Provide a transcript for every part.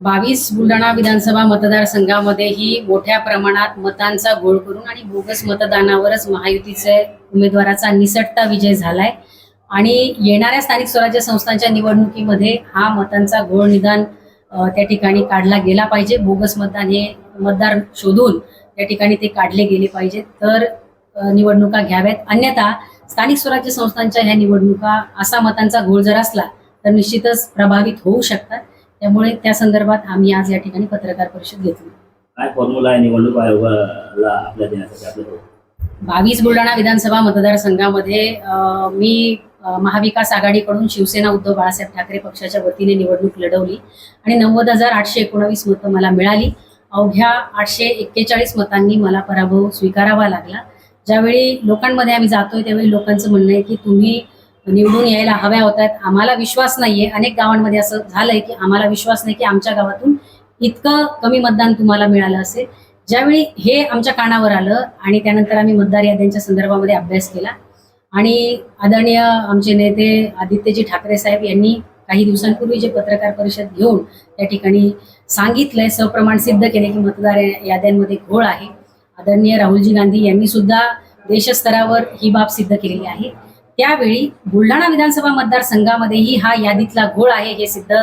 बावीस बुलढाणा विधानसभा मतदारसंघामध्येही मोठ्या प्रमाणात मतांचा गोळ करून आणि बोगस मतदानावरच महायुतीचे उमेदवाराचा निसटता विजय झालाय. आणि येणाऱ्या स्थानिक स्वराज्य संस्थांच्या निवडणुकीमध्ये हा मतांचा घोळ निदान त्या ठिकाणी काढला गेला पाहिजे. बोगस मतदान हे मतदार शोधून त्या ठिकाणी ते काढले गेले पाहिजेत तर निवडणुका घ्याव्यात. अन्यथा स्थानिक स्वराज्य संस्थांच्या ह्या निवडणुका असा मतांचा घोळ जर असला तर निश्चितच प्रभावित होऊ शकतात. त्यामुळे त्या संदर्भात आम्ही आज या ठिकाणी पत्रकार परिषद घेतली. काय फॉर्म्युला आहे निवडणूक आयोगाला आपल्या देण्यासाठी आपल्याकडे बावीस बुलढाणा विधानसभा मतदारसंघामध्ये मी महाविकास आघाडीकडून शिवसेना उद्धव बाळासाहेब ठाकरे पक्षाच्या वतीने निवडणूक लढवली आणि नव्वद हजार आठशे एकोणावीस मतं मला मिळाली. अवघ्या आठशे एक्केचाळीस मतांनी मला पराभव स्वीकारावा लागला. ज्यावेळी लोकांमध्ये आम्ही जातोय त्यावेळी लोकांचं म्हणणं आहे की तुम्ही निवडून यायला हव्या होत्या. आम्हाला विश्वास नाहीये. अनेक गावांमध्ये असं झालंय की आम्हाला विश्वास नाही की आमच्या गावातून इतकं कमी मतदान तुम्हाला मिळालं असेल. ज्यावेळी हे आमच्या कानावर आलं आणि त्यानंतर आम्ही मतदार याद्यांच्या संदर्भामध्ये अभ्यास केला आणि आदरणीय आमचे नेते आदित्यजी ठाकरे साहेब यांनी काही दिवसांपूर्वी जे पत्रकार परिषद घेऊन त्या ठिकाणी सांगितलंय सप्रमाण सिद्ध केले की मतदार याद्यांमध्ये घोळ आहे. आदरणीय राहुलजी गांधी यांनी सुद्धा देशस्तरावर ही बाब सिद्ध केलेली आहे. त्यावेळी बुलढाणा विधानसभा मतदारसंघामध्येही हा यादीतला घोळ आहे हे सिद्ध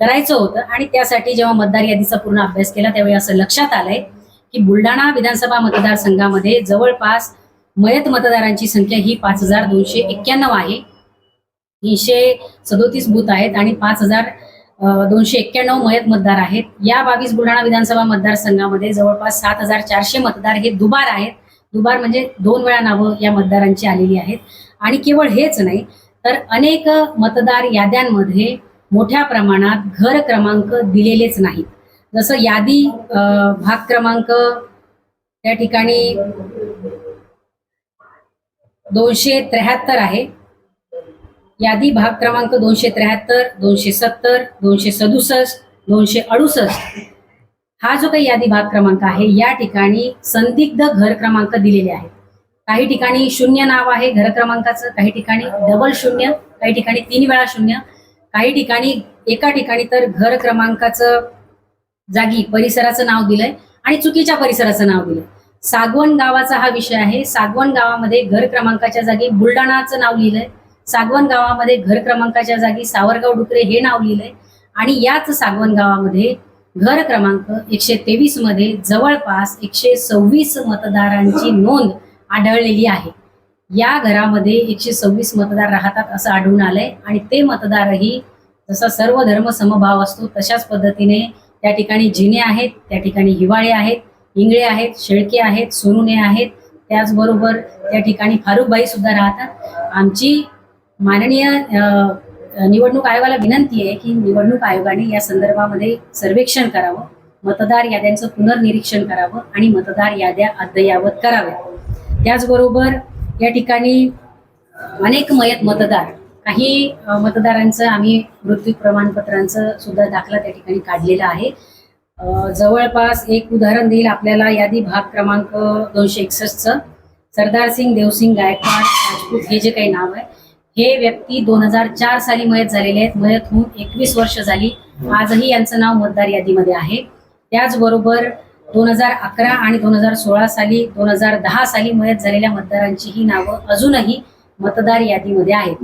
करायचं होतं. आणि त्यासाठी जेव्हा मतदार यादीचा पूर्ण अभ्यास केला त्यावेळी असं लक्षात आलंय की बुलढाणा विधानसभा मतदारसंघामध्ये जवळपास मयत मतदारांची संख्या ही पाच हजार दोनशे एक्क्याण्णव आहे. तीनशे सदोतीस बूथ आहेत आणि पाच हजार दोनशे एक्क्याण्णव मयत मतदार आहेत. या बावीस बुलढाणा विधानसभा मतदारसंघामध्ये जवळपास सात हजार चारशे मतदार हे दुबार आहेत. दुबार म्हणजे दोन वेळा नावं या मतदारांची आलेली आहेत. आणि केवळ हेच नाही तर अनेक मतदार याद्यांमध्ये मोठ्या प्रमाणात घर क्रमांक दिलेलेच नाहीत. जसं यादी भाग क्रमांक त्या ठिकाणी दोनशे त्र्याहत्तर आहे. यादी भाग क्रमांक दोनशे त्र्याहत्तर दोनशे सत्तर दोनशे सदुसष्ट दोनशे अडुसष्ट. हा जो काही यादी भाग क्रमांक आहे या ठिकाणी संदिग्ध घर क्रमांक दिलेले आहेत. काही ठिकाणी शून्य नाव आहे घर क्रमांकाचं काही ठिकाणी डबल शून्य काही ठिकाणी तीन वेळा शून्य. काही ठिकाणी एका ठिकाणी तर घर क्रमांकाचं जागी परिसराचं नाव दिलंय आणि चुकीच्या परिसराचं नाव दिलंय. सागवण गावाचा हा विषय आहे. सागवण गावामध्ये घर क्रमांकाच्या जागी बुलढाणाचं नाव लिहिलंय. सागवण गावामध्ये घर क्रमांकाच्या जागी सावरगाव डुकरे हे नाव लिहिलंय. आणि याच सागवण गावामध्ये घर क्रमांक एकशे तेवीसमध्ये जवळपास एकशे सव्वीस मतदारांची नोंद आढळलेली आहे. या घरामध्ये एकशे सव्वीस मतदार राहतात असं आढळून आलंय आणि ते मतदारही जसा सर्व धर्म समभाव असतो तशाच पद्धतीने त्या ठिकाणी जिने आहेत त्या ठिकाणी हिवाळे आहेत इंगळे आहेत शेळके आहेत सोनुने आहेत. त्याचबरोबर त्या ठिकाणी फारुखबाई सुद्धा राहतात. आमची माननीय निवडणूक आयोगाला विनंती आहे की निवडणूक आयोगाने या संदर्भामध्ये सर्वेक्षण करावं. मतदार याद्यांचं पुनर्निरीक्षण करावं आणि मतदार याद्या अद्ययावत कराव्या त्याचबरोबर या ठिकाणी अनेक मयत मतदार काही मतदारांचं आम्ही मृत्यू प्रमाणपत्रांचं सुद्धा दाखला त्या ठिकाणी काढलेला आहे. जवळपास एक उदाहरण देईल आपल्याला यादी भाग क्रमांक दोनशे एकसष्टचं. सरदार सिंग देवसिंग गायकवाड राजपूत हे जे काही नाव आहे हे व्यक्ती दोन हजार चार साली मयत झालेले आहेत. मयत होऊन एकवीस वर्ष झाली. आजही यांचं नाव मतदार यादीमध्ये आहे. त्याचबरोबर दोन हजार अकरा आणि दोन हजार सोळा साली दोन हजार दहा साली मयत झालेल्या मतदारांची ही नावं अजूनही मतदार यादीमध्ये आहेत.